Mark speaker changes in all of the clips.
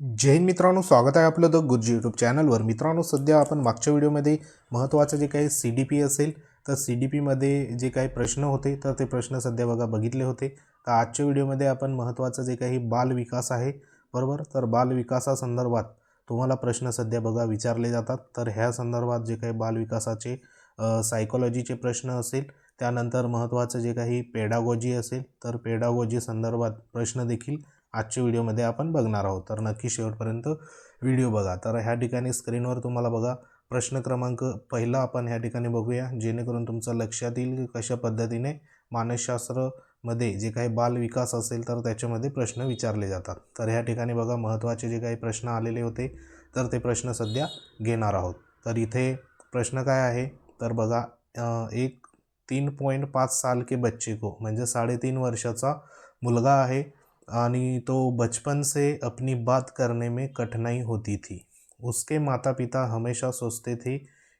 Speaker 1: जैन मित्रांनो स्वागत आहे आपलं द गुरुजी यूट्यूब चॅनलवर मित्रांनो सध्या आपण मागच्या व्हिडिओमध्ये महत्त्वाचं जे काही सी डी पी असेल तर सी डी पीमध्ये जे काही प्रश्न होते तर ते प्रश्न सध्या बघा बघितले होते. तर आजच्या व्हिडिओमध्ये आपण महत्त्वाचं जे काही बाल विकास आहे बरोबर? तर बालविकासासंदर्भात तुम्हाला प्रश्न सध्या बघा विचारले जातात. तर ह्या संदर्भात जे काही बालविकासाचे सायकोलॉजीचे प्रश्न असेल त्यानंतर महत्त्वाचं जे काही पेडागॉजी असेल तर पेडागॉजी संदर्भात प्रश्न देखील आजच्या व्हिडिओमध्ये आपण बघणार आहोत. तर नक्की शेवटपर्यंत व्हिडिओ बघा. तर ह्या ठिकाणी स्क्रीनवर तुम्हाला बघा प्रश्न क्रमांक पहिला आपण ह्या ठिकाणी बघूया जेणेकरून तुमचं लक्षात येईल की कशा पद्धतीने मानसशास्त्रमध्ये जे काही बाल विकास असेल तर त्याच्यामध्ये प्रश्न विचारले जातात. तर ह्या ठिकाणी बघा महत्त्वाचे जे काही प्रश्न आलेले होते तर ते प्रश्न सध्या घेणार आहोत. तर इथे प्रश्न काय आहे? तर बघा एक तीन पॉईंट पाच साल के बच्चे को म्हणजे साडेतीन वर्षाचा मुलगा आहे. आणि तो बचपन से अपनी बात करने में कठिनाई होती थी। उसके माता पिता हमेशा सोचते थे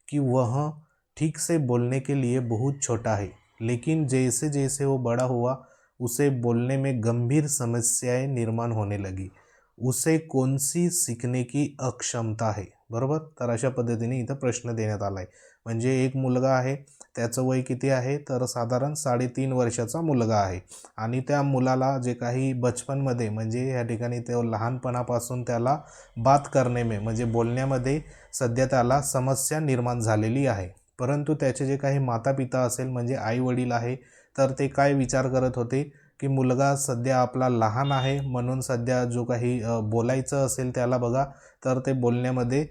Speaker 1: कि वह ठीक से बोलने के लिए बहुत छोटा है, लेकिन जैसे जैसे वो बड़ा हुआ, उसे बोलने में गंभीर समस्याएँ निर्माण होने लगी। उसे कौन सी सीखने की अक्षमता है? बरोबर? तर अशा पद्धतीने इथं प्रश्न देण्यात आला आहे म्हणजे एक मुलगा आहे त्याचं वय किती आहे? तर साधारण साडेतीन वर्षाचा मुलगा आहे. आणि त्या मुलाला जे काही बचपनमध्ये म्हणजे ह्या ठिकाणी ते लहानपणापासून त्याला बात करणे म्हणजे बोलण्यामध्ये सध्या त्याला समस्या निर्माण झालेली आहे. परंतु त्याचे जे काही माता पिता असेल म्हणजे आई वडील आहे तर ते काय विचार करत होते? की मुलगा सध्या आपला लहान आहे म्हणून सध्या जो काही बोलायचं असेल त्याला बघा तर ते बोलण्यामध्ये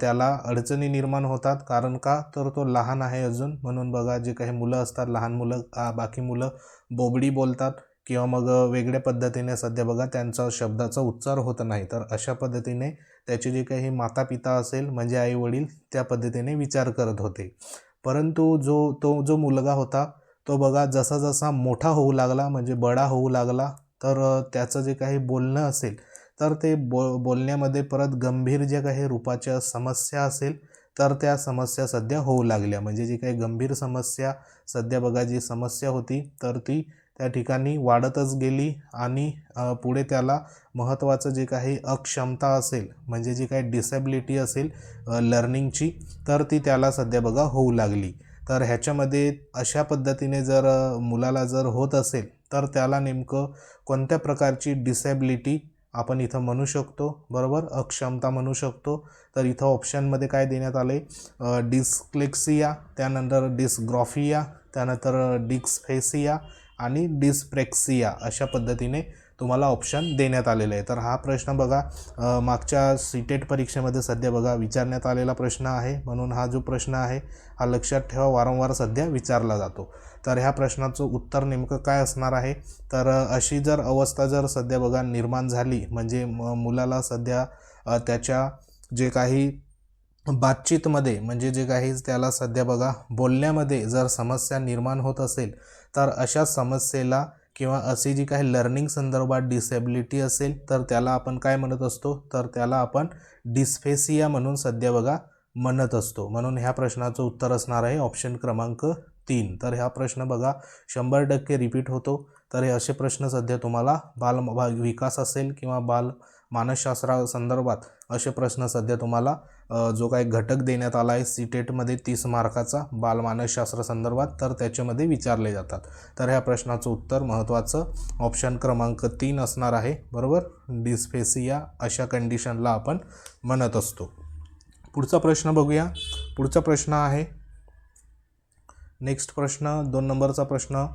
Speaker 1: त्याला अडचणी निर्माण होतात. कारण का? तर तो लहान आहे अजून. म्हणून बघा जे काही मुलं असतात लहान मुलं बाकी मुलं बोबडी बोलतात किंवा मग वेगळ्या पद्धतीने सध्या बघा त्यांचा शब्दाचा उच्चार होत नाही. तर अशा पद्धतीने त्याचे जे काही माता पिता असेल म्हणजे आई वडील त्या पद्धतीने विचार करत होते. परंतु जो तो जो मुलगा होता तो बघा जसा जसा मोठा होऊ लागला म्हणजे बडा होऊ लागला तर त्याचं जे काही बोलणं असेल तर ते बो बोलण्यामध्ये परत गंभीर ज्या काही रूपाच्या समस्या असेल तर त्या समस्या सध्या होऊ लागल्या. म्हणजे जी काही गंभीर समस्या सध्या बघा जी समस्या होती तर ती त्या ठिकाणी वाढतच गेली आणि पुढे त्याला महत्त्वाचं जे काही अक्षमता असेल म्हणजे जी काही डिसेबिलिटी असेल लर्निंगची तर ती त्याला सध्या बघा होऊ लागली. तर ह्याच्यामध्ये अशा पद्धतीने जर मुलाला जर होत असेल तर त्याला नेमकं कोणत्या प्रकारची डिसेबिलिटी आपण इथं म्हणू शकतो? बरोबर? अक्षमता म्हणू शकतो. तर इथं ऑप्शनमध्ये काय देण्यात आले? डिस्क्लेक्सिया त्यानंतर डिस्ग्रॉफिया त्यानंतर डिस्फेसिया आणि डिस्प्रेक्सिया अशा पद्धतीने तुम्हाला ऑप्शन देण्यात आलेलं आहे. तर हा प्रश्न बघा मागच्या सीटेट परीक्षेमध्ये सध्या बघा विचारण्यात आलेला प्रश्न आहे. म्हणून हा जो प्रश्न आहे हा लक्षात ठेवा वारंवार सध्या विचारला जातो. तर ह्या प्रश्नाचं उत्तर नेमकं काय असणार आहे? तर अशी जर अवस्था जर सध्या बघा निर्माण झाली म्हणजे म मुलाला सध्या त्याच्या जे काही बातचीतमध्ये म्हणजे जे काही त्याला सध्या बघा बोलण्यामध्ये जर समस्या निर्माण होत असेल तर अशा समस्येला किंवा अशी जी काही लर्निंग संदर्भात डिसेबिलिटी असेल तर त्याला आपण काय म्हणत असतो? तर त्याला आपण डिस्फेसिया म्हणून सध्या बघा म्हणत असतो. म्हणून ह्या प्रश्नाचं उत्तर असणार आहे ऑप्शन क्रमांक तीन. तर ह्या प्रश्न बघा शंभर टक्के रिपीट होतो. तर हे असे प्रश्न सध्या तुम्हाला बाल विकास असेल किंवा बाल मानसशास्त्रा संदर्भात असे प्रश्न सध्या तुम्हाला जो काही घटक देण्यात आला आहे सी टेटमध्ये तीस मार्काचा बालमानसशास्त्र संदर्भात तर त्याच्यामध्ये विचारले जातात. तर ह्या प्रश्नाचं उत्तर महत्त्वाचं ऑप्शन क्रमांक तीन असणार आहे बरोबर? डिस्फेसिया अशा कंडिशनला आपण म्हणत असतो. पुढचा प्रश्न बघूया. पुढचा प्रश्न आहे. नेक्स्ट प्रश्न दोन नंबरचा प्रश्न.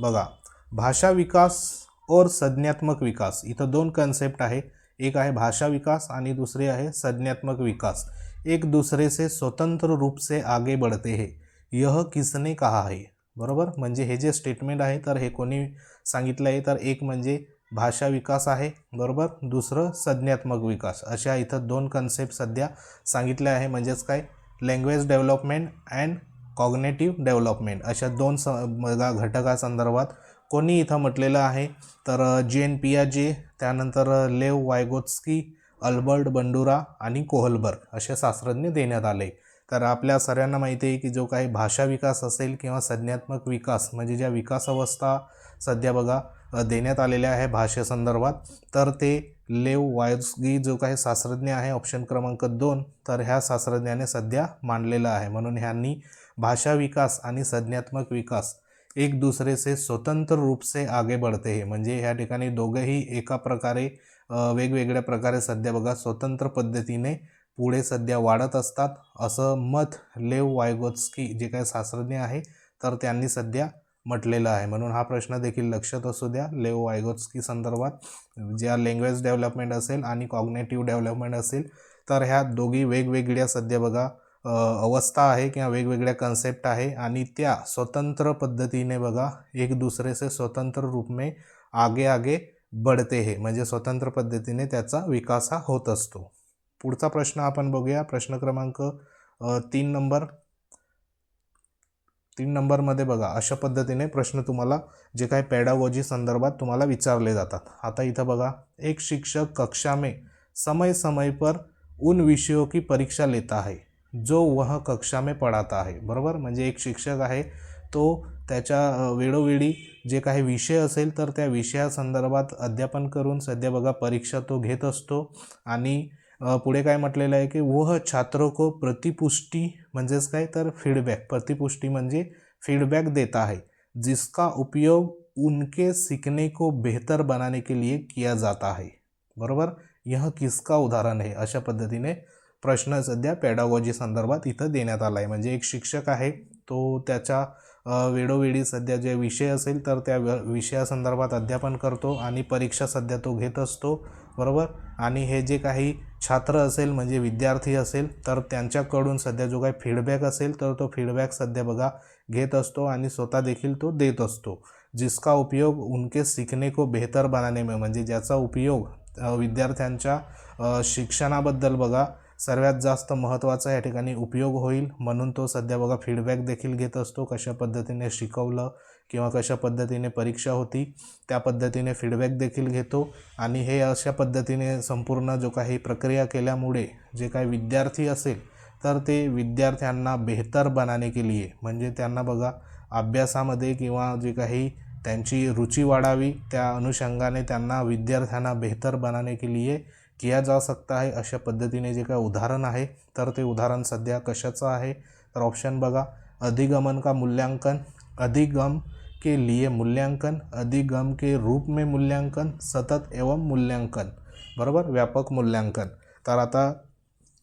Speaker 1: बघा भाषा विकास और संज्ञात्मक विकास इथं दोन कन्सेप्ट आहे. एक आहे भाषा विकास आणि दुसरे आहे संज्ञात्मक विकास. एक दूसरे से स्वतंत्र रूप से आगे बढ़ते हे. यह किसने कहा है? बरोबर? म्हणजे हे जे स्टेटमेंट आहे तर हे कोणी सांगितलं आहे? तर एक म्हणजे भाषा विकास आहे. बरोबर? दुसरं संज्ञात्मक विकास. अशा इथं दोन कन्सेप्ट सध्या सांगितले आहे. म्हणजेच काय? Language development and cognitive development अशा दोन स घटकासंदर्भात कोणी इथं म्हटलेलं आहे? तर जे एन पियाजे त्यानंतर लेव वायगोत्स्की अल्बर्ट बंडुरा आणि कोहलबर्ग असे शास्त्रज्ञ देण्यात आले. तर आपल्या सर्वांना माहिती आहे की जो काही भाषा विकास असेल किंवा संज्ञात्मक विकास म्हणजे ज्या विकास अवस्था सध्या बघा देण्यात आलेल्या आहे भाषेसंदर्भात तर ते लेव वायस्गी जो काही शास्त्रज्ञ आहे ऑप्शन क्रमांक दोन तर ह्या शास्त्रज्ञाने सध्या मांडलेला आहे. म्हणून ह्यांनी भाषा विकास आणि संज्ञात्मक विकास एक दूसरे से स्वतंत्र रूप से आगे बढ़ते हे. म्हणजे ह्या ठिकाणी दोघंही एका प्रकारे वेगवेगळ्या प्रकारे सध्या बघा स्वतंत्र पद्धतीने पुढे सध्या वाढत असतात. असं मत लेव वायगोत्स्की जे काय शास्त्रज्ञ आहे तर त्यांनी सध्या म्हटलेलं आहे. म्हणून हा प्रश्न देखील लक्षात असू द्या. लेव वायगोत्स्की संदर्भात ज्या लँग्वेज डेव्हलपमेंट असेल आणि कॉग्नेटिव्ह डेव्हलपमेंट असेल तर ह्या दोघी वेगवेगळ्या सध्या बघा अवस्था आहे किंवा वेगवेगळ्या कन्सेप्ट आहे आणि त्या स्वतंत्र पद्धतीने बघा एक दुसरे से स्वतंत्र रूप में आगे आगे बढ़ते हे. म्हणजे स्वतंत्र पद्धतीने त्याचा विकास हा होत असतो. पुढचा प्रश्न आपण बघूया. प्रश्न क्रमांक तीन नंबर. तीन नंबरमध्ये बघा अशा पद्धतीने प्रश्न तुम्हाला जे काही पॅडागॉजी संदर्भात तुम्हाला विचारले जातात. आता इथं बघा एक शिक्षक कक्षा में समय समय पर उन विषयों की परीक्षा लेता है. जो वह कक्षा में पढ़ाता आहे बरोबर? म्हणजे एक शिक्षक आहे तो त्याच्या वेळोवेळी जे काही विषय असेल तर त्या विषयासंदर्भात अध्यापन करून सध्या बघा परीक्षा तो घेत असतो. आणि पुढे काय म्हटलेलं आहे की वह छात्रों को प्रतिपुष्टी म्हणजेच काय? तर फीडबॅक प्रतिपुष्टी म्हणजे फीडबॅक देता है जिसका उपयोग उनके सीखने को बेहतर बनाने के लिए किया जाता है. बरोबर? यह किसका उदाहरण आहे अशा पद्धतीने प्रश्न सध्या पॅडागॉजी संदर्भात इथं देण्यात आला आहे म्हणजे एक शिक्षक आहे तो त्याच्या वेळोवेळी सध्या जे विषय असेल तर त्या विषयासंदर्भात अध्यापन करतो आणि परीक्षा सध्या तो घेत असतो बरोबर? आणि हे जे काही छात्र असेल म्हणजे विद्यार्थी असेल तर त्यांच्याकडून सध्या जो काही फीडबॅक असेल तर तो फीडबॅक सध्या बघा घेत असतो आणि स्वतः देखील तो देत असतो. जिसका उपयोग उनके सीखने को बेहतर बनाने में म्हणजे ज्याचा उपयोग विद्यार्थ्यांच्या शिक्षणाबद्दल बघा सर्वात जास्त महत्त्वाचा या ठिकाणी उपयोग होईल. म्हणून तो सध्या बघा फीडबॅक देखील घेत असतो. कशा पद्धतीने शिकवलं किंवा कशा पद्धतीने परीक्षा होती त्या पद्धतीने फीडबॅक देखील घेतो. आणि हे अशा पद्धतीने संपूर्ण जो काही प्रक्रिया केल्यामुळे जे काही विद्यार्थी असेल तर ते विद्यार्थ्यांना बेहतर बनाने के लिए म्हणजे त्यांना बघा अभ्यासामध्ये किंवा जे काही त्यांची रुची वाढावी त्या अनुषंगाने त्यांना विद्यार्थ्यांना बेहतर बनाने के लिए किया जा सकता है अशा पद्धतीने जे काय उदाहरण आहे तर ते उदाहरण सध्या कशाचं आहे? तर ऑप्शन बघा. अधिगमन का मूल्यांकन? अधिगम के लिए मूल्यांकन अधिगम के रूप में मूल्यांकन सतत एवं मूल्यांकन. बरोबर? व्यापक मूल्यांकन. तर आता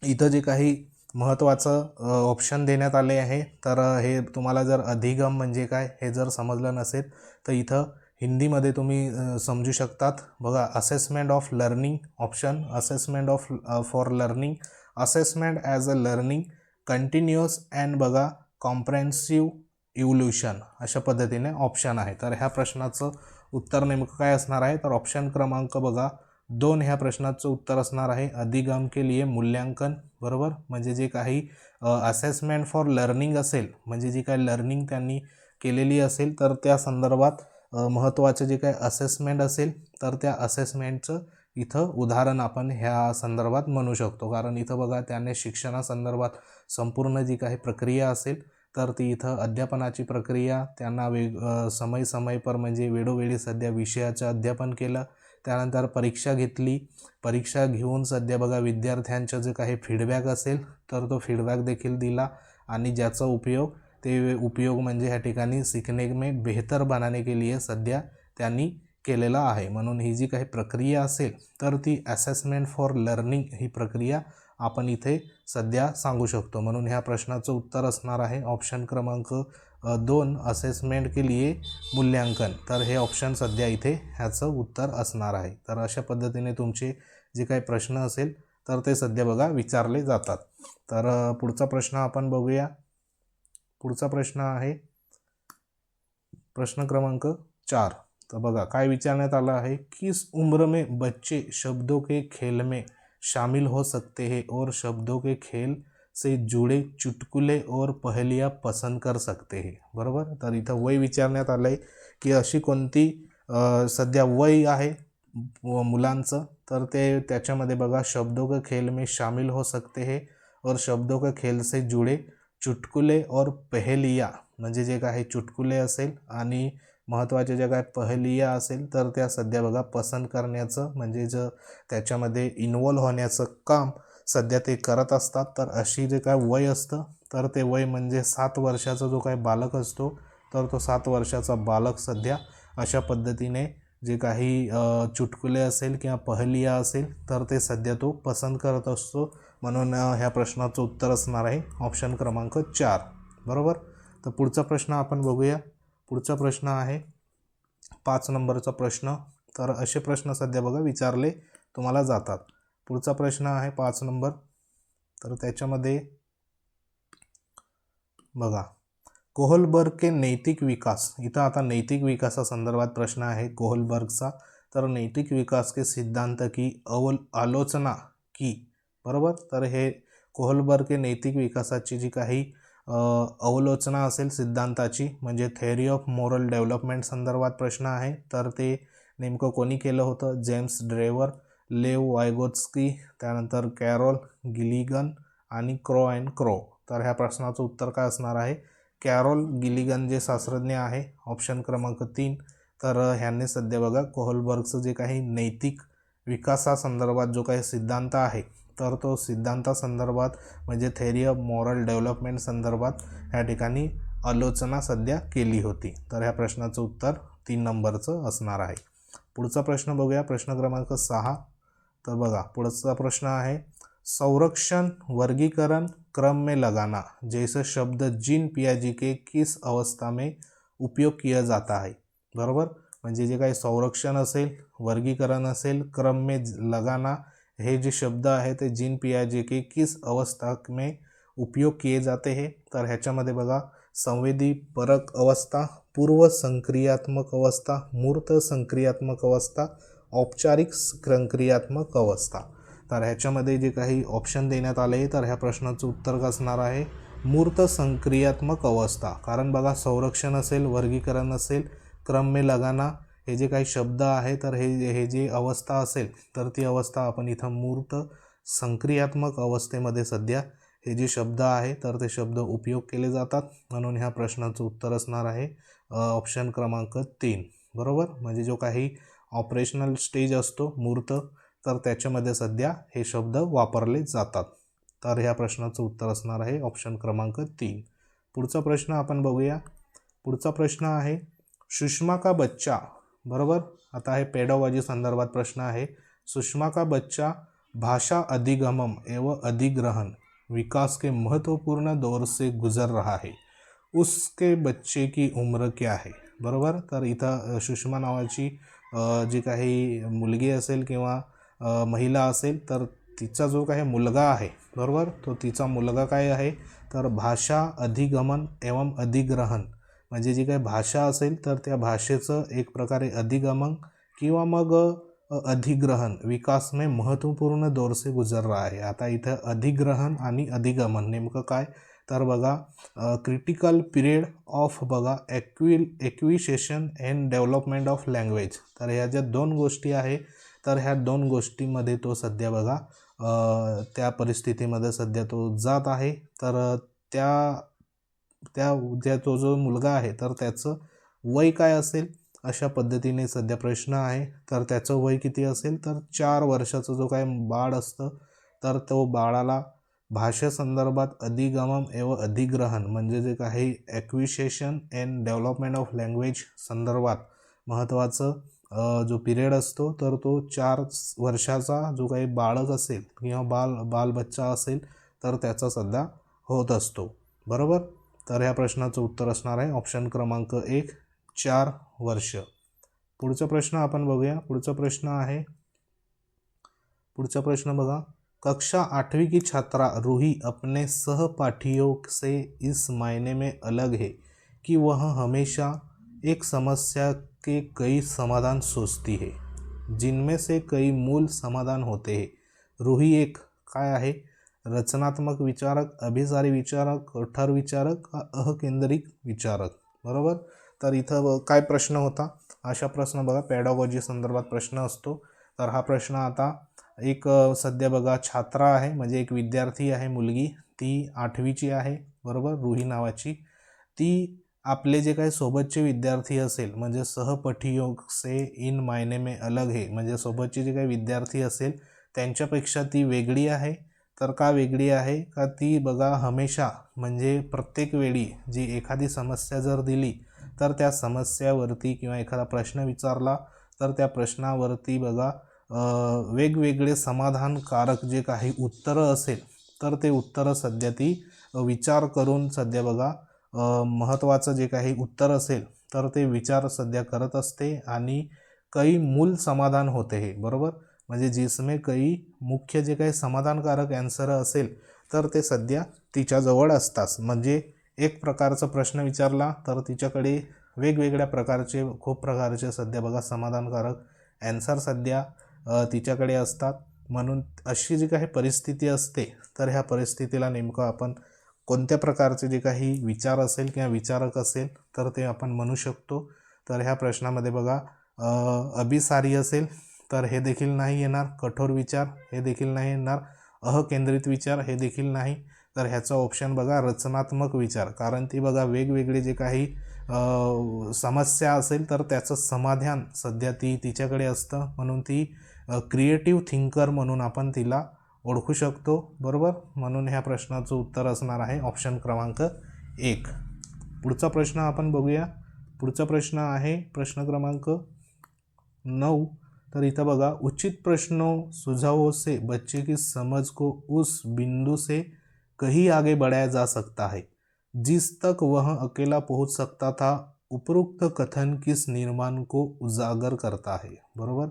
Speaker 1: इथं जे काही महत्त्वाचं ऑप्शन देण्यात आले आहे तर हे तुम्हाला जर अधिगम म्हणजे काय हे जर समजलं नसेल तर इथं हिंदीमध्ये तुम्ही समजू शकतात. बघा assessment of learning option assessment of for learning assessment as a learning continuous and बघा कॉम्प्रेन्सिव्ह इव्होल्युशन अशा पद्धतीने ऑप्शन आहे. तर ह्या प्रश्नाचं उत्तर नेमकं काय असणार आहे? तर ऑप्शन क्रमांक बघा दोन ह्या प्रश्नाचं उत्तर असणार आहे. अधिगम के लिए मूल्यांकन बरोबर? म्हणजे जे काही असेसमेंट फॉर लर्निंग असेल म्हणजे जी काही लर्निंग त्यांनी केलेली असेल तर त्या संदर्भात महत्त्वाचे जे काही असेसमेंट असेल तर त्या असेसमेंटचं इथं उदाहरण आपण ह्या संदर्भात म्हणू शकतो. कारण इथं बघा त्याने शिक्षणासंदर्भात संपूर्ण जी काही प्रक्रिया असेल तर ती इथं अध्यापनाची प्रक्रिया त्यांना वेग समय समय पर म्हणजे वेळोवेळी सध्या विषयाचं अध्यापन केलं त्यानंतर परीक्षा घेतली. परीक्षा घेऊन सध्या बघा विद्यार्थ्यांचं जे काही फीडबॅक असेल तर तो फीडबॅक देखील दिला आणि ज्याचा उपयोग ते उपयोग म्हणजे ह्या ठिकाणी शिकणे में बेहतर बनाने के लिए सध्या त्यांनी केलेला आहे. म्हणून ही जी काही प्रक्रिया असेल तर ती असेसमेंट फॉर लर्निंग ही प्रक्रिया आपण इथे सध्या सांगू शकतो. म्हणून ह्या प्रश्नाचं उत्तर असणार आहे ऑप्शन क्रमांक दोन असेसमेंट के लिए मूल्यांकन. तर हे ऑप्शन सध्या इथे ह्याचं उत्तर असणार आहे. तर अशा पद्धतीने तुमचे जे काही प्रश्न असेल तर ते सध्या बघा विचारले जातात. तर पुढचा प्रश्न आपण बघूया. पुढचा प्रश्न आहे. प्रश्न क्रमांक चार. तर बघा काय विचारण्यात आलं आहे? किस उम्र में बच्चे शब्दों के खेल में शामिल हो सकते हैं और शब्दों के खेल से जुड़े चुटकुले और पहलिया पसंद कर सकते हे? बरोबर? तर इथं वय विचारण्यात आलं आहे की अशी कोणती सध्या वय आहे मुलांचं? तर ते त्याच्यामध्ये बघा शब्दों के खेल में शामिल हो सकते हे और शब्दों के खेल से जुड़े चुटकुले और पहेलिया म्हणजे जे काही चुटकुले असेल आणि महत्त्वाचे जे काय पहलिया असेल तर त्या सध्या बघा पसंत करण्याचं म्हणजे ज त्याच्यामध्ये इन्वॉल्व होण्याचं काम सध्या ते करत असतात. तर अशी जे काय वय असतं तर ते वय म्हणजे सात वर्षाचा जो काय बालक असतो तर तो सात वर्षाचा बालक सध्या अशा पद्धतीने जे काही चुटकुले असेल किंवा पहलिया असेल तर ते सध्या तो पसंत करत असतो. म्हणून ह्या प्रश्नाचं उत्तर असणार आहे. ऑप्शन क्रमांक चार. बरोबर? तर पुढचा प्रश्न आपण बघूया. पुढचा प्रश्न आहे पाच नंबरचा प्रश्न. तर असे प्रश्न सध्या बघा विचारले तुम्हाला जातात. पुढचा प्रश्न आहे पाच नंबर. तर त्याच्यामध्ये बघा कोहलबर्ग के नैतिक विकास. इथं आता नैतिक विकासासंदर्भात प्रश्न आहे कोहलबर्गचा. तर नैतिक विकास के सिद्धांत की अवल आलोचना की बरोबर? तर हे कोहलबर्ग नैतिक विकासाची जी काही अवलोचना असेल सिद्धांताची म्हणजे थेअरी ऑफ मोरल डेव्हलपमेंट संदर्भात प्रश्न आहे. तर ते नेमकं कोणी केलं होतं? जेम्स ड्रेवर लेव वायगोत्स्की त्यानंतर कॅरोल गिलिगन आणि क्रो अँड क्रो. तर ह्या प्रश्नाचं उत्तर काय असणार आहे? कॅरोल गिलिगन जे शास्त्रज्ञ आहे ऑप्शन क्रमांक तीन. तर ह्यांनी सध्या बघा कोहलबर्गचं जे काही नैतिक विकासासंदर्भात जो काही सिद्धांत आहे तर तो सिद्धांतासंदर्भात म्हणजे थेरी ऑफ मॉरल डेव्हलपमेंट संदर्भात ह्या ठिकाणी आलोचना सध्या केली होती. तर ह्या प्रश्नाचं उत्तर तीन नंबरचं असणार आहे. पुढचा प्रश्न बघूया. प्रश्न क्रमांक सहा. तर बघा पुढचा प्रश्न आहे. संरक्षण वर्गीकरण क्रम में लगाना जैसे शब्द जिन पियाजी के किस अवस्था में उपयोग किया जाता है? बरोबर? म्हणजे जे काही संरक्षण असेल वर्गीकरण असेल क्रम में लगाना हे जे शब्द आहे ते जिन पियाजे के किस अवस्था में उपयोग किए जाते हैं? तर ह्याच्यामध्ये बघा संवेदी परक अवस्था पूर्व संक्रियात्मक अवस्था मूर्त संक्रियात्मक अवस्था औपचारिक संक्रियात्मक अवस्था. तर ह्याच्यामध्ये जे काही ऑप्शन देण्यात आले तर ह्या प्रश्नाचं उत्तर असणार आहे मूर्त संक्रियात्मक अवस्था. कारण बघा संरक्षण असेल वर्गीकरण असेल क्रम में लगाना हे जे काही शब्द आहे तर हे हे जी अवस्था असेल तर ती अवस्था आपण इथं मूर्त संक्रियात्मक अवस्थेमध्ये सध्या हे जे शब्द आहे तर ते शब्द उपयोग केले जातात. म्हणून ह्या प्रश्नाचं उत्तर असणार आहे ऑप्शन क्रमांक तीन. बरोबर? म्हणजे जो काही ऑपरेशनल स्टेज असतो मूर्त तर त्याच्यामध्ये सध्या हे शब्द वापरले जातात. तर ह्या प्रश्नाचं उत्तर असणार आहे ऑप्शन क्रमांक तीन. पुढचा प्रश्न आपण बघूया. पुढचा प्रश्न आहे सुषमा का बच्चा? बरोबर? आता हे पेडोलॉजी संदर्भात प्रश्न आहे. सुषमा का बच्चा भाषा अधिगमम एवं अधिग्रहण विकास के महत्त्वपूर्ण दौर से गुजर रहा है. उसके बच्चे की उम्र क्या है? बरोबर? तर इथं सुषमा नावाची जी काही मुलगी असेल किंवा महिला असेल तर तिचा जो काही मुलगा आहे बरोबर? तो तिचा मुलगा काय आहे? तर भाषा अधिगमन एवं अधिग्रहण म्हणजे जी काही भाषा असेल तर त्या भाषेचं एक प्रकारे अधिगमन किंवा मग अधिग्रहण विकास में महत्त्वपूर्ण दौर से गुजर रहा आहे. आता इथं अधिग्रहण आणि अधिगमन नेमकं काय? तर बघा क्रिटिकल पिरियड ऑफ बघा ॲक्विल acquisition and development of language तर ह्या ज्या दोन गोष्टी आहे तर ह्या दोन गोष्टींमध्ये तो सध्या बघा त्या परिस्थितीमध्ये सध्या तो जात आहे. तर त्या त्या ज्या तो जो मुलगा आहे तर त्याचं वय काय असेल? अशा पद्धतीने सध्या प्रश्न आहे. तर त्याचं वय किती असेल? तर चार वर्षाचं जो काय बाळ असतं तर तो बाळाला भाषेसंदर्भात अधिगमम एव अधिग्रहण म्हणजे जे काही acquisition and development of language संदर्भात महत्त्वाचं जो पिरियड असतो तर तो चार वर्षाचा जो काही बाळक असेल किंवा बाल बालबच्चा असेल तर त्याचा सध्या होत असतो. बरोबर? तर ह्या प्रश्नाचं उत्तर असणार आहे. ऑप्शन क्रमांक एक चार वर्ष. पुढचा प्रश्न आपण बघूया. पुढचा प्रश्न आहे पुढचा प्रश्न बघा. कक्षा आठवीं की छात्रा रूही अपने सहपाठियों से इस मायने में अलग है कि वह हमेशा एक समस्या के कई समाधान सोचती है जिनमें से कई मूल समाधान होते हैं। रूही एक काय आहे? रचनात्मक विचारक अभिसारी विचारक कठोर विचारक अहकेंद्रिक अहकेंद्रित विचारक? बरोबर? तर इथं ब- काय प्रश्न होता? अशा प्रश्न बघा पॅडॉगॉजी संदर्भात प्रश्न असतो. तर हा प्रश्न आता एक सध्या बघा छात्रा आहे म्हणजे एक विद्यार्थी आहे मुलगी. ती आठवीची आहे बरोबर? रुही नावाची. ती आपले जे काही सोबतचे विद्यार्थी असेल म्हणजे सहपठियोग से इन मायने में अलग हे म्हणजे सोबतचे जे काही विद्यार्थी असेल त्यांच्यापेक्षा ती वेगळी आहे. तर का वेगळी आहे? का ती बघा हमेशा म्हणजे प्रत्येक वेळी जी एखादी समस्या जर दिली तर त्या समस्यावरती किंवा एखादा प्रश्न विचारला तर त्या प्रश्नावरती बघा वेगवेगळे समाधानकारक जे काही उत्तरं असेल तर ते उत्तरं सध्या ती विचार करून सध्या बघा महत्त्वाचं जे काही उत्तर असेल तर ते विचार सध्या करत असते आणि काही मूल समाधान होते हे बरोबर? म्हणजे जिसमे काही मुख्य जे काही समाधानकारक ॲन्सर असेल तर ते सध्या तिच्याजवळ असतात. म्हणजे एक प्रकारचा प्रश्न विचारला तर तिच्याकडे वेगवेगळ्या प्रकारचे खूप प्रकारचे सध्या बघा समाधानकारक ॲन्सर सध्या तिच्याकडे असतात. म्हणून अशी जी काही परिस्थिती असते तर ह्या परिस्थितीला नेमकं आपण कोणत्या प्रकारचे जे काही विचार असेल किंवा विचारक असेल तर ते आपण म्हणू शकतो. तर ह्या प्रश्नामध्ये बघा अभिसारी असेल तर हे देखील नाही येणार. कठोर विचार हे देखील नाही येणार. अहकेंद्रित विचार हे देखील नाही. तर ह्याचा ऑप्शन बघा रचनात्मक विचार. कारण ती बघा वेगवेगळे जे काही समस्या असेल तर त्याचं समाधान सध्या ती तिच्याकडे असतं. म्हणून ती क्रिएटिव्ह थिंकर म्हणून आपण तिला ओळखू शकतो. बरोबर? म्हणून ह्या प्रश्नाचं उत्तर असणार आहे ऑप्शन क्रमांक एक. पुढचा प्रश्न आपण बघूया. पुढचा प्रश्न आहे प्रश्न क्रमांक नऊ. तर इथं बघा, उचित प्रश्नों सुझावों से बच्चे की समझ को उस बिंदु से कहीं आगे बढ़ाया जा सकता है। जिस तक वह अकेला पहुँच सकता था, उपरोक्त कथन किस निर्माण को उजागर करता है? बरोबर?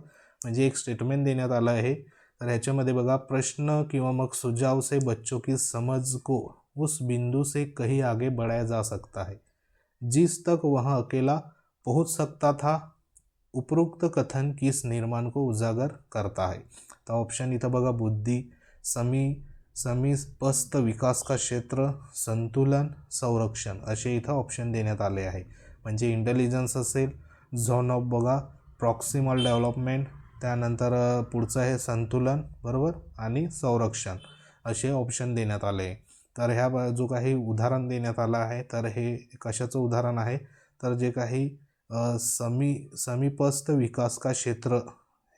Speaker 1: म्हणजे एक स्टेटमेंट देण्यात आलं आहे. तर ह्याच्यामध्ये बघा, प्रश्न किंवा मग सुझाव से बच्चों की समझ को उस बिंदु से कहीं आगे बढ़ाया जा सकता है। जिस तक वह अकेला पहुँच सकता था उपरोक्त कथन किस निर्माण को उजागर करता है? तर ऑप्शन इथं बघा बुद्धी समी समीपस्थ विकास का क्षेत्र संतुलन संरक्षण असे इथं ऑप्शन देण्यात आले आहे. म्हणजे इंटेलिजन्स असेल झोन ऑफ बघा प्रॉक्सिमल डेव्हलपमेंट त्यानंतर पुढचं आहे संतुलन बरोबर? आणि संरक्षण असे ऑप्शन देण्यात आले आहे. तर ह्या जो काही उदाहरण देण्यात आलं आहे. तर हे कशाचं उदाहरण आहे? तर जे काही समी समीपस्थ विकास का क्षेत्र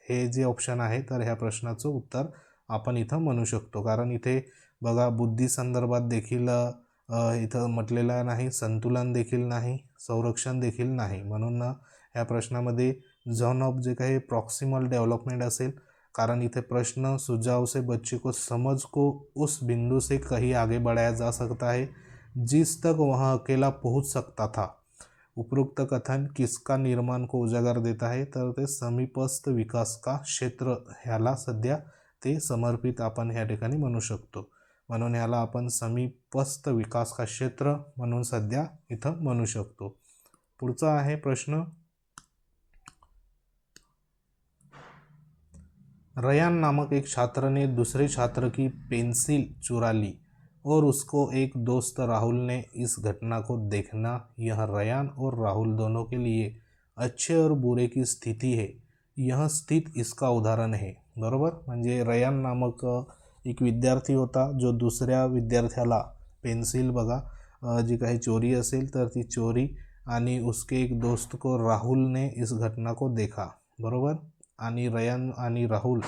Speaker 1: हे जे ऑप्शन आहे तर ह्या प्रश्नाचं उत्तर आपण इथं म्हणू शकतो. कारण इथे बघा बुद्धी संदर्भात देखील इथं म्हटलेलं नाही संतुलन देखील नाही संरक्षण देखील नाही. म्हणून ह्या प्रश्नामध्ये झोन ऑफ जे काही प्रॉक्सिमल डेव्हलपमेंट असेल कारण इथे प्रश्न सुझाव से बच्चे को समझ को उस बिंदु से कहीं आगे बढ़ाया जा सकता है जिस तक वह अकेला पहुंच सकता था. उपरोक्त कथन किसका निर्माण को उजागर देता है तर ते समीपस्थ विकास का क्षेत्र ह्याला सध्या ते समर्पित आपण ह्या ठिकाणी म्हणू शकतो. म्हणून ह्याला आपण समीपस्थ विकास का क्षेत्र म्हणून सध्या इथं म्हणू शकतो. पुढचा आहे प्रश्न. रयान नामक एक छात्र ने दूसरे छात्र की पेन्सिल चुरा ली और उसको एक दोस्त राहुल ने इस घटना को देखना यह रयान और राहुल दोनों के लिए अच्छे और बुरे की स्थिति है। यह स्थित इसका उदाहरण है। बरोबर? म्हणजे रयान नामक एक विद्यार्थी होता जो दुसऱ्या विद्यार्थ्याला पेन्सिल बघा जी काही चोरी असेल तर ती चोरी आणि उसके एक दोस्त को राहुल ने इस घटना को देखा। बरोबर? आणि रयान आणि राहुल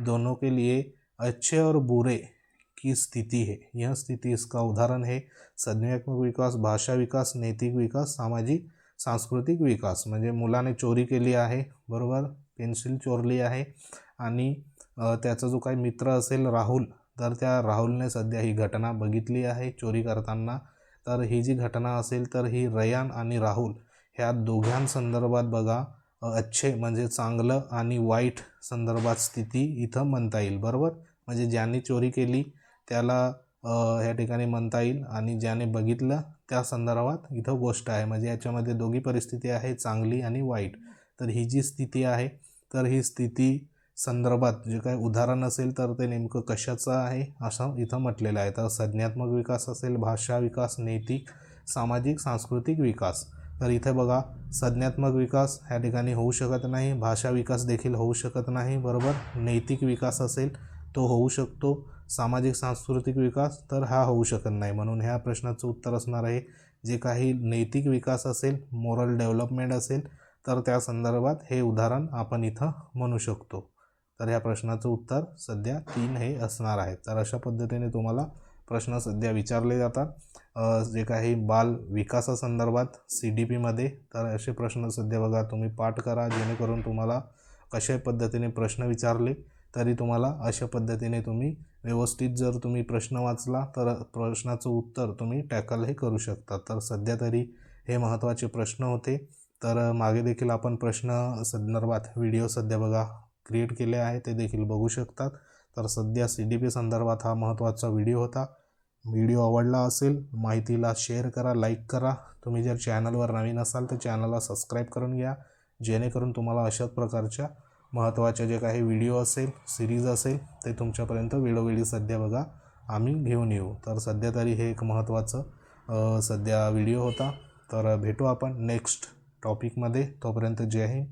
Speaker 1: दोनों के लिए अच्छे और बुरे की स्थिति है। यह स्थिति इसका उदाहरण है। संज्ञात्मक विकास भाषा विकास नैतिक विकास सामाजिक सांस्कृतिक विकास। म्हणजे मुलाने चोरी केली आहे बरोबर? पेन्सिल चोरली आहे. आणि त्याचा जो काही मित्र असेल राहुल तर त्या राहुलने सध्या ही घटना बघितली आहे चोरी करताना. तर ही जी घटना असेल तर ही रयान आणि राहुल ह्या दोघांसंदर्भात बघा अच्छे म्हणजे चांगलं आणि वाईट संदर्भात स्थिती इथं म्हणता येईल बरोबर? म्हणजे ज्यांनी चोरी केली त्याला ह्या ठिकाणी म्हणता येईल आणि ज्याने बघितलं त्या संदर्भात इथं गोष्ट आहे. म्हणजे याच्यामध्ये दोघी परिस्थिती आहे चांगली आणि वाईट. तर ही जी स्थिती आहे तर ही स्थिती संदर्भात जे काही उदाहरण असेल तर ते नेमकं कशाचं आहे असं इथं म्हटलेलं आहे. तर संज्ञात्मक विकास असेल भाषा विकास नैतिक सामाजिक सांस्कृतिक विकास. तर इथे बघा संज्ञात्मक विकास ह्या ठिकाणी होऊ शकत नाही भाषा विकास देखील होऊ शकत नाही बरोबर? नैतिक विकास असेल तो होऊ शकतो. सामाजिक सांस्कृतिक विकास तर हा होऊ शकत नाही. म्हणून ह्या प्रश्नाचं उत्तर असणार आहे जे काही नैतिक विकास असेल मोरल डेव्हलपमेंट असेल तर त्या संदर्भात हे उदाहरण आपण इथं म्हणू शकतो. तर ह्या प्रश्नाचं उत्तर सध्या तीन हे असणार आहे. तर अशा पद्धतीने तुम्हाला प्रश्न सध्या विचारले जातात. जे काही बाल विकासासंदर्भात सी डी पीमध्ये तर असे प्रश्न सध्या बघा तुम्ही पाठ करा जेणेकरून तुम्हाला कशा पद्धतीने प्रश्न विचारले तरी तुम्हाला अशा पद्धतीने तुम्ही व्यवस्थित जर तुम्ही प्रश्न वाचला तर प्रश्नाचं उत्तर तुम्ही टॅकल हे करू शकता. तर सध्या तरी हे महत्त्वाचे प्रश्न होते. तर मागे देखील आपण प्रश्न संदर्भात व्हिडिओ सध्या बघा क्रिएट केले आहे ते देखील बघू शकतात. तर सध्या सी डी पी संदर्भात हा महत्त्वाचा व्हिडिओ होता. व्हिडिओ आवडला असेल माहितीला शेअर करा लाईक करा. तुम्ही जर चॅनलवर नवीन असाल तर चॅनलला सबस्क्राईब करून घ्या. जेणेकरून तुम्हाला अशाच प्रकारच्या महत्त्वाचे जे काही व्हिडिओ असेल सिरीज असेल ते तुमच्यापर्यंत वेळोवेळी सध्या बघा आम्ही घेऊन येऊ. तर सध्या तरी हे एक महत्त्वाचं सध्या व्हिडिओ होता. तर भेटू आपण नेक्स्ट टॉपिकमध्ये तोपर्यंत जय हिंद.